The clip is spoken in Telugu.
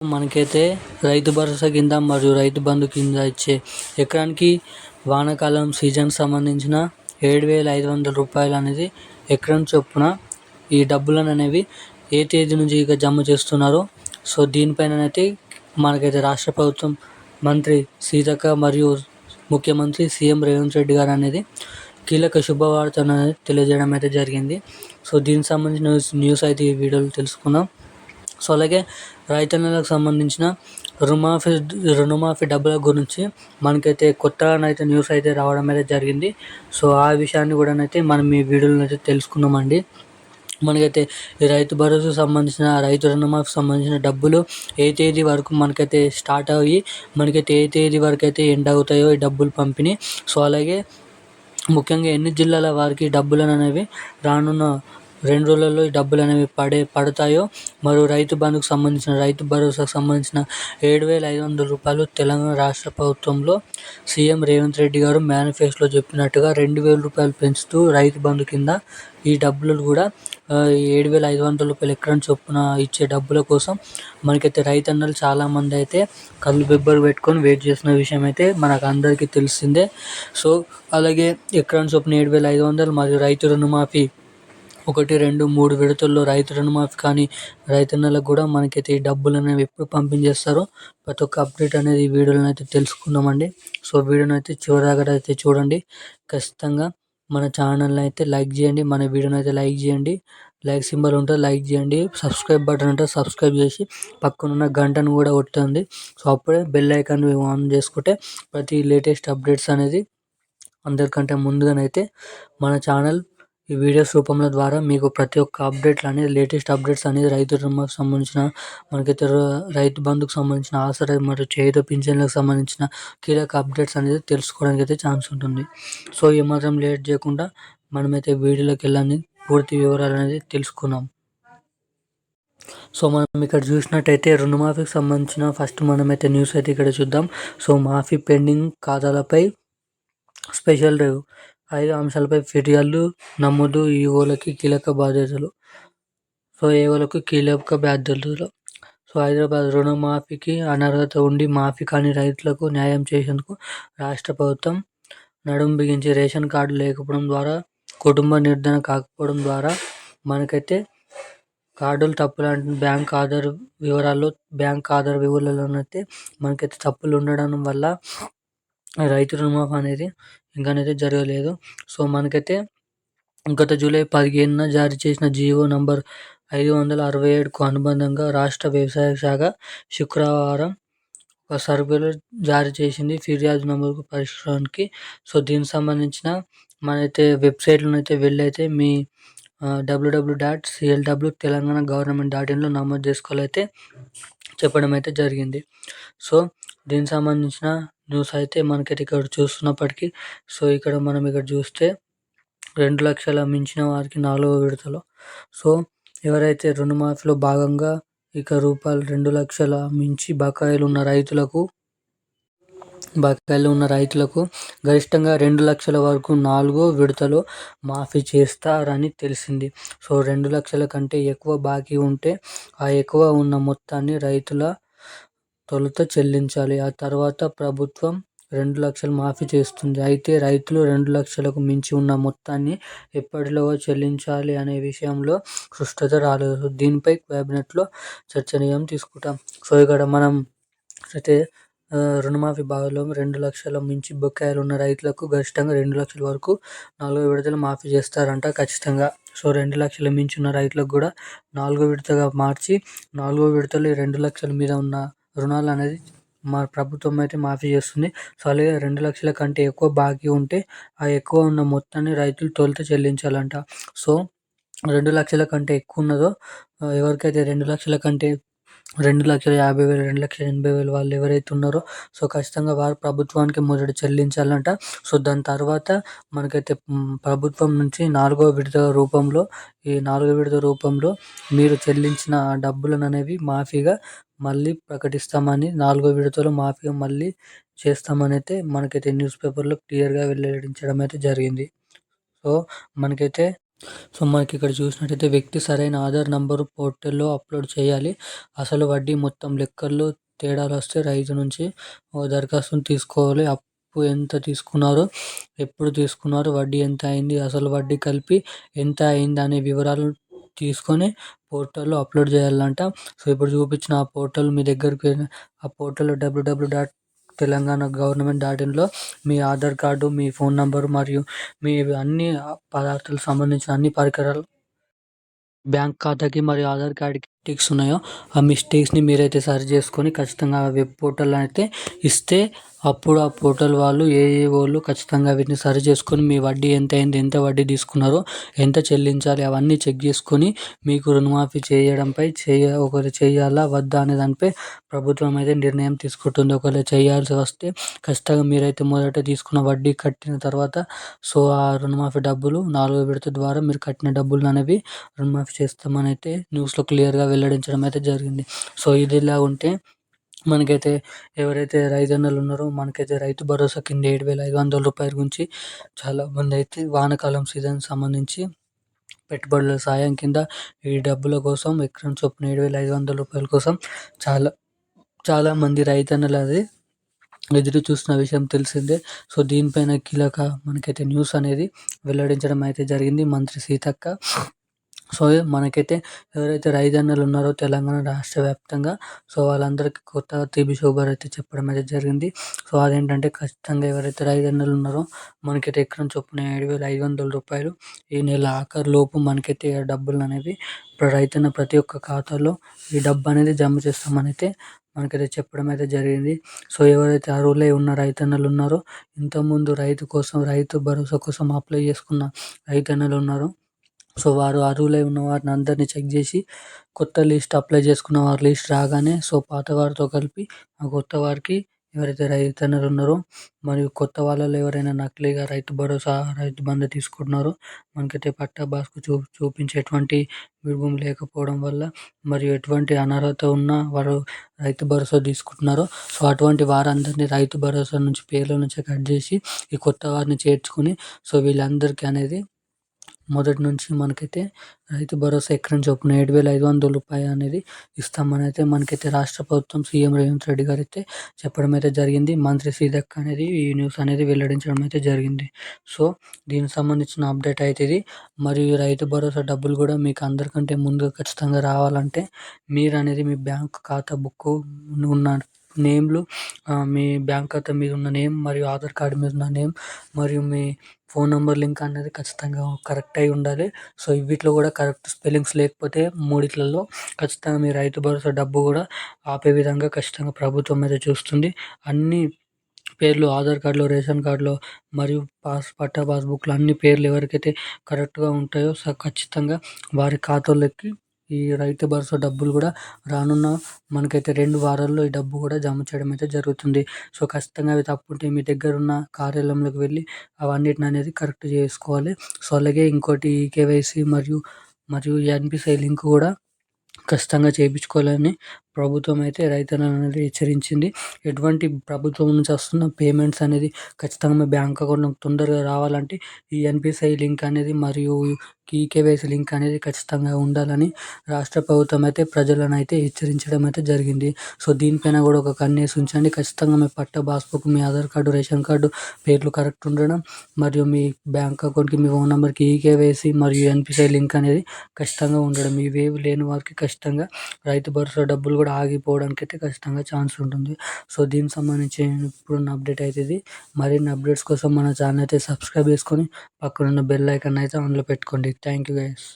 మనకైతే రైతు భరోసా కింద మరియు రైతు బంధు కింద ఇచ్చే ఎకరానికి వానాకాలం సీజన్ సంబంధించిన ఏడు వేల ఐదు వందల రూపాయలు అనేది ఎకరం చొప్పున ఈ డబ్బులను అనేవి ఏ తేదీ నుంచి ఇక జమ చేస్తున్నారో సో దీనిపైన అయితే మనకైతే రాష్ట్ర ప్రభుత్వం మంత్రి సీతక్క మరియు ముఖ్యమంత్రి సీఎం రేవంత్ రెడ్డి గారు అనేది కీలక శుభవార్తను అనేది తెలియజేయడం అయితే జరిగింది. సో దీనికి సంబంధించిన న్యూస్ అయితే ఈ వీడియోలో తెలుసుకుందాం. సో అలాగే రైతన్నలకు సంబంధించిన రుణమాఫీ రుణమాఫీ డబ్బుల గురించి మనకైతే కొత్తగానైతే న్యూస్ అయితే రావడం అయితే జరిగింది. సో ఆ విషయాన్ని కూడా అయితే మనం ఈ వీడియోలో అయితే తెలుసుకున్నామండి మనకైతే ఈ రైతు భరోసా సంబంధించిన రైతు రుణమాఫీకి సంబంధించిన డబ్బులు ఏ తేదీ వరకు మనకైతే స్టార్ట్ అయ్యి మనకైతే ఏ తేదీ వరకు అయితే ఎండ్ అవుతాయో ఈ డబ్బులు పంపిణీ. సో అలాగే ముఖ్యంగా ఎన్ని జిల్లాల వారికి డబ్బులు అనేవి రానున్న రెండు రోజులలో ఈ డబ్బులు అనేవి పడే పడతాయో? మరియు రైతు బంధుకు సంబంధించిన రైతు భరోసాకు సంబంధించిన ఏడు వేల ఐదు వందల రూపాయలు తెలంగాణ రాష్ట్ర ప్రభుత్వంలో సీఎం రేవంత్ రెడ్డి గారు మేనిఫెస్టోలో చెప్పినట్టుగా రెండు వేల రూపాయలు పెంచుతూ రైతు బంధు కింద ఈ డబ్బులు కూడా ఏడు వేల ఐదు వందల రూపాయలు ఎక్కడ చొప్పున ఇచ్చే డబ్బుల కోసం మనకైతే రైతన్నలు చాలామంది అయితే కళ్ళు బెబ్బలు పెట్టుకొని వెయిట్ చేసిన విషయం అయితే మనకు అందరికీ తెలిసిందే. సో అలాగే ఎక్కడ చొప్పున ఏడు వేల ఐదు వందలు మరియు రైతు రుణమాఫీ ఒకటి రెండు మూడు విడతల్లో రైతు రుణమాఫీ కానీ రైతన్నలకు కూడా మనకైతే ఈ డబ్బులు అనేవి ఎప్పుడు పంపించేస్తారో ప్రతి ఒక్క అప్డేట్ అనేది ఈ వీడియోలో అయితే తెలుసుకుందామండి. సో వీడియోని అయితే చివరిదాకా అయితే చూడండి. ఖచ్చితంగా మన ఛానల్ని అయితే లైక్ చేయండి మన వీడియోని అయితే లైక్ చేయండి. లైక్ సింబల్ ఉంటుంది లైక్ చేయండి సబ్స్క్రైబ్ బటన్ ఉంటే సబ్స్క్రైబ్ చేసి పక్కనున్న గంటను కూడా కొట్టండి. సో అప్పుడే బెల్ ఐకాన్ ఆన్ చేసుకుంటే ప్రతి లేటెస్ట్ అప్డేట్స్ అనేది అందరికంటే ముందుగానైతే మన ఛానల్ ఈ వీడియోస్ రూపంలో ద్వారా మీకు ప్రతి ఒక్క అప్డేట్లు అనేది లేటెస్ట్ అప్డేట్స్ అనేది రైతు రుణమాకు సంబంధించిన మనకైతే రైతు బంధుకు సంబంధించిన ఆసరా మరియు చేయుత పింఛన్లకు సంబంధించిన కీలక అప్డేట్స్ అనేది తెలుసుకోవడానికి అయితే ఛాన్స్ ఉంటుంది. సో ఏమాత్రం లేట్ చేయకుండా మనమైతే వీడియోలోకి వెళ్ళాలని పూర్తి వివరాలు అనేది తెలుసుకున్నాం. సో మనం ఇక్కడ చూసినట్టయితే రుణమాఫీకి సంబంధించిన ఫస్ట్ మనమైతే న్యూస్ అయితే ఇక్కడ చూద్దాం. సో మాఫీ పెండింగ్ ఖాతాలపై స్పెషల్ ఐదు అంశాలపై ఫిర్యాదులు నమోదు ఈవోలకి కీలక బాధ్యతలు. సో ఏవోలకు కీలక బాధ్యతలు? సో హైదరాబాద్ రుణమాఫీకి అనర్హత ఉండి మాఫీ కాని రైతులకు న్యాయం చేసేందుకు రాష్ట్ర ప్రభుత్వం నడుం బిగించి రేషన్ కార్డు లేకపోవడం ద్వారా కుటుంబ నిర్ధారణ కాకపోవడం ద్వారా మనకైతే కార్డులు తప్పులు బ్యాంక్ ఆధార్ వివరాల్లో బ్యాంక్ ఆధార్ వివరాలలోనైతే మనకైతే తప్పులు ఉండడం వల్ల రైతు రుణమాఫీ అనేది ఇంకానైతే జరగలేదు. సో మనకైతే గత జూలై పదిహేనున జారీ చేసిన జీవో నంబర్ ఐదు వందల అరవై ఏడుకు అనుబంధంగా రాష్ట్ర వ్యవసాయ శాఖ శుక్రవారం ఒక సర్వేలో జారీ చేసింది ఫిర్యాదు నంబర్కు పరిష్కారానికి. సో దీనికి సంబంధించిన మనైతే వెబ్సైట్లో అయితే వెళ్ళైతే మీ WWW dot CLW Telangana government dot ఇన్లో నమోదు చేసుకోవాలైతే చెప్పడం అయితే జరిగింది. సో దీనికి సంబంధించిన న్యూస్ అయితే మనకైతే ఇక్కడ చూస్తున్నప్పటికీ సో ఇక్కడ మనం ఇక్కడ చూస్తే రెండు లక్షల మించిన వారికి నాలుగో విడతలో. సో ఎవరైతే రుణమాఫీలో భాగంగా ఇక రూపాయలు రెండు లక్షల మించి బకాయిలు ఉన్న రైతులకు బకాయిలు ఉన్న రైతులకు గరిష్టంగా రెండు లక్షల వరకు నాలుగో విడతలో మాఫీ చేస్తారని తెలిసింది. సో రెండు లక్షల కంటే ఎక్కువ బాకీ ఉంటే ఆ ఎక్కువ ఉన్న మొత్తాన్ని రైతుల తొలుత చెల్లించాలి. ఆ తర్వాత ప్రభుత్వం రెండు లక్షలు మాఫీ చేస్తుంది. అయితే రైతులు రెండు లక్షలకు మించి ఉన్న మొత్తాన్ని ఎప్పటిలోగా చెల్లించాలి అనే విషయంలో స్పష్టత రాలేదు. దీనిపై క్యాబినెట్లో చర్చనీయం తీసుకుంటాం. సో ఇక్కడ మనం అయితే రుణమాఫీ భాగంలో రెండు లక్షల మించి బొక్కాయలు ఉన్న రైతులకు గరిష్టంగా రెండు లక్షల వరకు నాలుగో విడతలు మాఫీ చేస్తారంట ఖచ్చితంగా. సో రెండు లక్షల మించి ఉన్న రైతులకు కూడా నాలుగో విడతగా మార్చి నాలుగో విడతలు రెండు లక్షల మీద ఉన్న రుణాలు అనేది మా ప్రభుత్వం అయితే మాఫీ చేస్తుంది. సో అలాగే రెండు లక్షల కంటే ఎక్కువ బాకీ ఉంటే ఆ ఎక్కువ ఉన్న మొత్తాన్ని రైతులు తొలుత చెల్లించాలంట. సో రెండు లక్షల కంటే ఎక్కువ ఉన్నదో ఎవరికైతే రెండు లక్షల కంటే రెండు లక్షల యాభై వేలు రెండు లక్షల ఎనభై వేలు వాళ్ళు ఎవరైతే ఉన్నారో సో ఖచ్చితంగా వారు ప్రభుత్వానికి మొదట చెల్లించాలంట. సో దాని తర్వాత మనకైతే ప్రభుత్వం నుంచి నాలుగో విడత రూపంలో ఈ నాలుగో విడత రూపంలో మీరు చెల్లించిన డబ్బులను అనేవి మాఫీగా మళ్ళీ ప్రకటిస్తామని నాలుగో విడతలో మాఫియా మళ్ళీ చేస్తామని అయితే మనకైతే న్యూస్ పేపర్లో క్లియర్గా వెల్లడించడం అయితే జరిగింది. సో మనకైతే సో మనకి ఇక్కడ చూసినట్టయితే వ్యక్తి సరైన ఆధార్ నంబరు పోర్టల్లో అప్లోడ్ చేయాలి. అసలు వడ్డీ మొత్తం లెక్కల్లో తేడాలు వస్తే రైతు నుంచి దరఖాస్తును తీసుకోవాలి. అప్పు ఎంత తీసుకున్నారు ఎప్పుడు తీసుకున్నారు వడ్డీ ఎంత అయింది అసలు వడ్డీ కలిపి ఎంత అయింది అనే వివరాలు తీసుకొని పోర్టల్లో అప్లోడ్ చేయాలంట. సో ఇప్పుడు చూపించిన ఆ పోర్టల్ మీ దగ్గరికి ఆ పోర్టల్లో WWW dot Telangana government dot ఇన్లో మీ ఆధార్ కార్డు మీ ఫోన్ నంబరు మరియు మీ అన్ని పదార్థాలకు సంబంధించిన అన్ని పరికరాలు బ్యాంక్ ఖాతాకి మరియు ఆధార్ కార్డ్కి మిస్టేక్స్ ఉన్నాయో ఆ మిస్టేక్స్ని మీరైతే సరి చేసుకొని ఖచ్చితంగా వెబ్ పోర్టల్ అయితే ఇస్తే అప్పుడు ఆ పోర్టల్ వాళ్ళు ఏఏ వాళ్ళు ఖచ్చితంగా వీటిని సరి చేసుకొని మీ వడ్డీ ఎంత అయింది ఎంత వడ్డీ తీసుకున్నారో ఎంత చెల్లించాలి అవన్నీ చెక్ చేసుకొని మీకు రుణమాఫీ చేయడంపై చేయ ఒకరు చేయాలా వద్దా అనే దానిపై ప్రభుత్వం అయితే నిర్ణయం తీసుకుంటుంది. ఒకవేళ చేయాల్సి వస్తే ఖచ్చితంగా మీరైతే మొదట తీసుకున్న వడ్డీ కట్టిన తర్వాత సో ఆ రుణమాఫీ డబ్బులు నాలుగో విడత ద్వారా మీరు కట్టిన డబ్బులు అనేవి రుణమాఫీ చేస్తామని అయితే న్యూస్లో క్లియర్గా వెల్లడించడం అయితే జరిగింది. సో ఇది ఇలా ఉంటే మనకైతే ఎవరైతే రైతన్నలు ఉన్నారో మనకైతే రైతు భరోసా కింద ఏడు వేల ఐదు వందల రూపాయల గురించి చాలామంది అయితే వానాకాలం సీజన్ సంబంధించి పెట్టుబడుల సాయం కింద ఈ డబ్బుల కోసం ఎకరం చొప్పున ఏడు వేల ఐదు వందల రూపాయల కోసం చాలా చాలామంది రైతన్నలు అది ఎదురు చూసిన విషయం తెలిసిందే. సో దీనిపైన కీలక మనకైతే న్యూస్ అనేది వెల్లడించడం అయితే జరిగింది. మంత్రి సీతక్క సో మనకైతే ఎవరైతే రైతన్నలు ఉన్నారో తెలంగాణ రాష్ట్ర వ్యాప్తంగా సో వాళ్ళందరికీ కొత్త తీపి శుభార్ అయితే చెప్పడం అయితే జరిగింది. సో అదేంటంటే ఖచ్చితంగా ఎవరైతే రైతన్నలు ఉన్నారో మనకైతే ఎకరం చొప్పున ఏడు వేల ఐదు వందల రూపాయలు ఈ నెల ఆఖరి లోపు మనకైతే డబ్బులు అనేవి రైతన్న ప్రతి ఒక్క ఖాతాలో ఈ డబ్బు అనేది జమ చేస్తామని అయితే మనకైతే చెప్పడం అయితే జరిగింది. సో ఎవరైతే అర్హులై ఉన్న రైతన్నలు ఉన్నారో ఇంతకుముందు రైతు కోసం రైతు భరోసా కోసం అప్లై చేసుకున్న రైతన్నలు ఉన్నారో సో వారు అర్హులై ఉన్న వారిని అందరినీ చెక్ చేసి కొత్త లిస్ట్ అప్లై చేసుకున్న వారి లిస్ట్ రాగానే సో పాత వారితో కలిపి ఆ కొత్త వారికి ఎవరైతే రైతన్నలు ఉన్నారో మరియు కొత్త వాళ్ళలో ఎవరైనా నకిలీగా రైతు భరోసా రైతు బంధు తీసుకుంటున్నారో మనకైతే పట్టా బాస్కు చూ చూపించే ఎటువంటి విడుభూమి లేకపోవడం వల్ల మరియు ఎటువంటి అనర్హత ఉన్న వారు రైతు భరోసా తీసుకుంటున్నారో సో అటువంటి వారందరినీ రైతు భరోసా నుంచి పేర్ల నుంచి కట్ చేసి ఈ కొత్త వారిని చేర్చుకొని సో వీళ్ళందరికీ అనేది మొదటి నుంచి మనకైతే రైతు భరోసా ఎకరం చొప్పున ఏడు వేల ఐదు వందల రూపాయలు అనేది ఇస్తామని అయితే మనకైతే రాష్ట్ర ప్రభుత్వం సీఎం రేవంత్ రెడ్డి గారు అయితే చెప్పడం అయితే జరిగింది. మంత్రి సీదక్క అనేది ఈ న్యూస్ అనేది వెల్లడించడం అయితే జరిగింది. సో దీనికి సంబంధించిన అప్డేట్ అయితే ఇది. మరియు రైతు భరోసా డబ్బులు కూడా మీకు అందరికంటే ముందుగా ఖచ్చితంగా రావాలంటే మీరు అనేది మీ బ్యాంక్ ఖాతా బుక్ ఉన్న నేమ్లు మీ బ్యాంక్ ఖాతా మీద ఉన్న నేమ్ మరియు ఆధార్ కార్డు మీద ఉన్న నేమ్ మరియు మీ ఫోన్ నెంబర్ లింక్ అనేది ఖచ్చితంగా కరెక్ట్ అయి ఉండాలి. సో వీటిలో కూడా కరెక్ట్ స్పెల్లింగ్స్ లేకపోతే మూడిట్లలో ఖచ్చితంగా మీ రైతు భరోసా డబ్బు కూడా ఆపే విధంగా ఖచ్చితంగా ప్రభుత్వం అయితే చూస్తుంది. అన్ని పేర్లు ఆధార్ కార్డులో రేషన్ కార్డులో మరియు పాస్ పట్టా పాస్బుక్లో అన్ని పేర్లు ఎవరికైతే కరెక్ట్గా ఉంటాయో సో ఖచ్చితంగా వారి ఖాతాలోకి ఈ రైతు భరోసా డబ్బులు కూడా రానున్న మనకైతే రెండు వారాల్లో ఈ డబ్బు కూడా జమ చేయడం అయితే జరుగుతుంది. సో ఖచ్చితంగా అవి తప్పుంటే మీ దగ్గర ఉన్న కార్యాలయంలోకి వెళ్ళి అవన్నిటిని అనేది కరెక్ట్ చేసుకోవాలి. సో అలాగే ఇంకోటి కేవైసీ మరియు మరియు ఎన్పిసిఐ లింక్ కూడా ఖచ్చితంగా చేయించుకోవాలని ప్రభుత్వం అయితే రైతులను అనేది హెచ్చరించింది. ఎటువంటి ప్రభుత్వం నుంచి వస్తున్న పేమెంట్స్ అనేది ఖచ్చితంగా మీ బ్యాంక్ అకౌంట్ తొందరగా రావాలంటే ఈ ఎన్పిసిఐ లింక్ అనేది మరియు ఈ కేవైసీ లింక్ అనేది ఖచ్చితంగా ఉండాలని రాష్ట్ర ప్రభుత్వం అయితే ప్రజలను అయితే హెచ్చరించడం అయితే జరిగింది. సో దీనిపైన కూడా ఒక కన్నేసి ఉంచండి. ఖచ్చితంగా మీ పట్ట పాస్బుక్ మీ ఆధార్ కార్డు రేషన్ కార్డు పేర్లు కరెక్ట్ ఉండడం మరియు మీ బ్యాంక్ అకౌంట్కి మీ ఫోన్ నెంబర్కి ఈకేవైసీ మరియు ఎన్పిసిఐ లింక్ అనేది ఖచ్చితంగా ఉండడం. ఇవేవి లేని వారికి ఖచ్చితంగా రైతు భరోసా డబ్బులు కూడా ఆగిపోవడానికి అయితే ఖచ్చితంగా ఛాన్స్ ఉంటుంది. సో దీనికి సంబంధించి ఇప్పుడున్న అప్డేట్ అయితే ఇది. మరిన్ని అప్డేట్స్ కోసం మన ఛానల్ అయితే సబ్స్క్రైబ్ చేసుకొని పక్కనున్న బెల్ ఐకాన్ అయితే ఆన్లో పెట్టుకోండి. Thank you guys.